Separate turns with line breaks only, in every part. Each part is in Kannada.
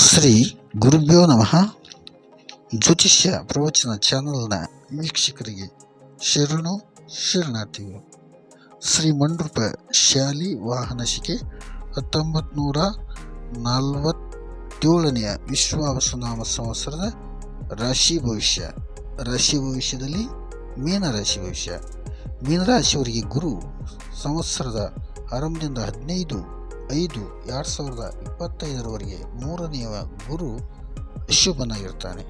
ಶ್ರೀ ಗುರುಭ್ಯೋ ನಮಃ. ಜ್ಯೋತಿಷ್ಯ ಪ್ರವಚನ ಚಾನಲ್ನ ವೀಕ್ಷಕರಿಗೆ ಶರಣು ಶರಣಾರ್ಥಿಗಳು. ಶ್ರೀ ಮಂಡ್ರೂಪ ಶಾಲಿ ವಾಹನಶಿಕೆ ಹತ್ತೊಂಬತ್ತು ನೂರ ನಲವತ್ತೇಳನೆಯ ವಿಶ್ವಾವಸನಾಮ ಸಂವತ್ಸರದ ರಾಶಿ ಭವಿಷ್ಯ. ರಾಶಿ ಭವಿಷ್ಯದಲ್ಲಿ ಮೀನರಾಶಿ ಭವಿಷ್ಯ. ಮೀನರಾಶಿಯವರಿಗೆ ಗುರು ಸಂವತ್ಸರದ ಆರಂಭದಿಂದ ಹದಿನೈದು ಐದು ಎರಡು ಸಾವಿರದ ಇಪ್ಪತ್ತೈದರವರೆಗೆ ಮೂರನೆಯ ಗುರು ಅಶುಭನಾಗಿರ್ತಾನೆ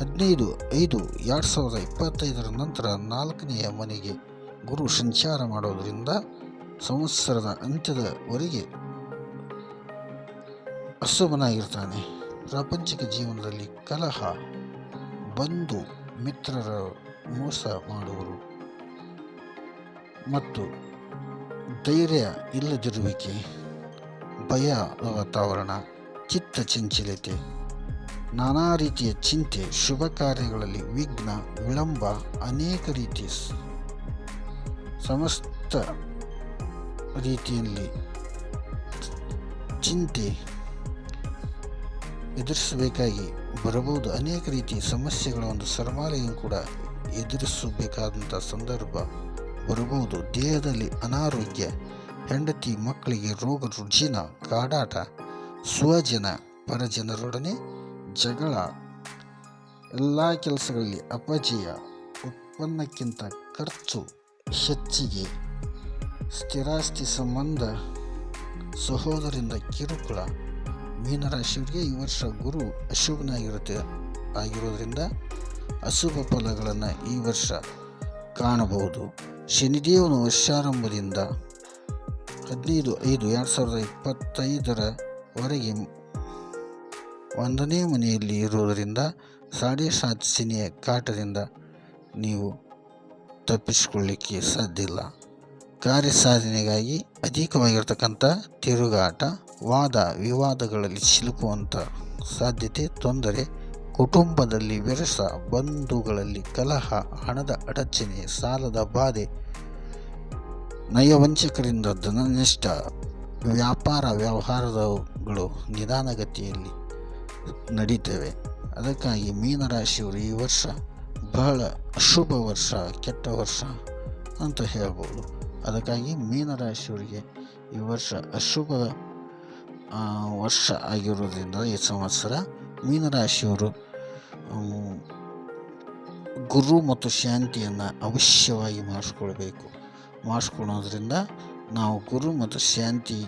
ಹದಿನೈದು ಐದು ಎರಡು ಸಾವಿರದ ಇಪ್ಪತ್ತೈದರ ನಂತರ ನಾಲ್ಕನೆಯ ಮನೆಗೆ ಗುರು ಸಂಚಾರ ಮಾಡೋದರಿಂದ ಸಂವತ್ಸರದ ಅಂತ್ಯದವರೆಗೆ ಅಶುಭನಾಗಿರ್ತಾನೆ ಪ್ರಾಪಂಚಿಕ ಜೀವನದಲ್ಲಿ ಕಲಹ ಬಂಧು ಮಿತ್ರರ ಮೋಸ ಮಾಡುವರು ಮತ್ತು ಧೈರ್ಯ ಇಲ್ಲದಿರುವಿಕೆ. ಭಯ ವಾತಾವರಣ ಚಿತ್ತ ಚಂಚಲತೆ, ನಾನಾ ರೀತಿಯ ಚಿಂತೆ, ಶುಭ ಕಾರ್ಯಗಳಲ್ಲಿ ವಿಘ್ನ, ವಿಳಂಬ, ಅನೇಕ ರೀತಿಯ ಸಮಸ್ತ ರೀತಿಯಲ್ಲಿ ಚಿಂತೆ ಎದುರಿಸಬೇಕಾಗಿ ಬರಬಹುದು. ಅನೇಕ ರೀತಿಯ ಸಮಸ್ಯೆಗಳ ಒಂದು ಸರಮಾಲೆಯೂ ಕೂಡ ಎದುರಿಸಬೇಕಾದಂಥ ಸಂದರ್ಭ ಬರಬಹುದು. ದೇಹದಲ್ಲಿ ಅನಾರೋಗ್ಯ ಹೆಂಡತಿ ಮಕ್ಕಳಿಗೆ ರೋಗ ರುಜಿನ, ಕಾಡಾಟ, ಸ್ವಜನ, ಪರಜನರೊಡನೆ ಜಗಳ. ಎಲ್ಲ ಕೆಲಸಗಳಲ್ಲಿ ಅಪಜಯ, ಉತ್ಪನ್ನಕ್ಕಿಂತ ಖರ್ಚು ಹೆಚ್ಚಿಗೆ. ಸ್ಥಿರಾಸ್ತಿ ಸಂಬಂಧ, ಸಹೋದರಿಂದ ಕಿರುಕುಳ. ಮೀನರಾಶಿಯವರಿಗೆ ಈ ವರ್ಷ ಗುರು ಅಶುಭನಾಗಿರುತ್ತೆ. ಆಗಿರೋದ್ರಿಂದ ಅಶುಭ ಫಲಗಳನ್ನು ಈ ವರ್ಷ ಕಾಣಬಹುದು. ಶನಿದೇವನು ವರ್ಷಾರಂಭದಿಂದ ಹದಿನೈದು ಐದು ಎರಡು ಸಾವಿರದ ಇಪ್ಪತ್ತೈದರವರೆಗೆ ಒಂದನೇ ಮನೆಯಲ್ಲಿ ಇರುವುದರಿಂದ ಸಾಡೆ ಸಾತ್ ಸಿನಿಯ ಕಾಟದಿಂದ ನೀವು ತಪ್ಪಿಸಿಕೊಳ್ಳಿಕ್ಕೆ ಸಾಧ್ಯ ಇಲ್ಲ. ಕಾರ್ಯ ಅಧಿಕವಾಗಿರ್ತಕ್ಕಂಥ ತಿರುಗಾಟ, ವಾದ ವಿವಾದಗಳಲ್ಲಿ ಸಿಲುಕುವಂಥ ಸಾಧ್ಯತೆ, ತೊಂದರೆ, ಕುಟುಂಬದಲ್ಲಿ ವಿರಸ ಬಂಧುಗಳಲ್ಲಿ ಕಲಹ, ಹಣದ ಅಡಚಣೆ, ಸಾಲದ ಬಾಧೆ ನಯವಂಚಕರಿಂದ ನಿಷ್ಠ ವ್ಯಾಪಾರ ವ್ಯವಹಾರಗಳು ನಿಧಾನಗತಿಯಲ್ಲಿ ನಡೀತವೆ. ಅದಕ್ಕಾಗಿ ಮೀನರಾಶಿಯವರು ಈ ವರ್ಷ ಬಹಳ ಅಶುಭ ವರ್ಷ, ಕೆಟ್ಟ ವರ್ಷ ಅಂತ ಹೇಳ್ಬೋದು. ಅದಕ್ಕಾಗಿ ಮೀನರಾಶಿಯವರಿಗೆ ಈ ವರ್ಷ ಅಶುಭ ವರ್ಷ ಆಗಿರೋದ್ರಿಂದ ಈ ಸಂವತ್ಸರ ಮೀನರಾಶಿಯವರು ಗುರು ಮತ್ತು ಶಾಂತಿಯನ್ನು ಅವಶ್ಯವಾಗಿ ಮಾಡಿಸ್ಕೊಳ್ಬೇಕು. ಮಾಡಿಸ್ಕೊಳ್ಳೋದ್ರಿಂದ ನಾವು ಗುರು ಮತ್ತು ಶಾಂತಿ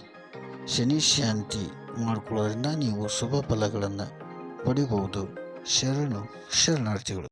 ಶನಿ ಶಾಂತಿ ಮಾಡ್ಕೊಳ್ಳೋದ್ರಿಂದ ನೀವು ಶುಭ ಫಲಗಳನ್ನು ಪಡಿಬಹುದು. ಶರಣು ಶರಣಾರ್ಥಿಗಳು.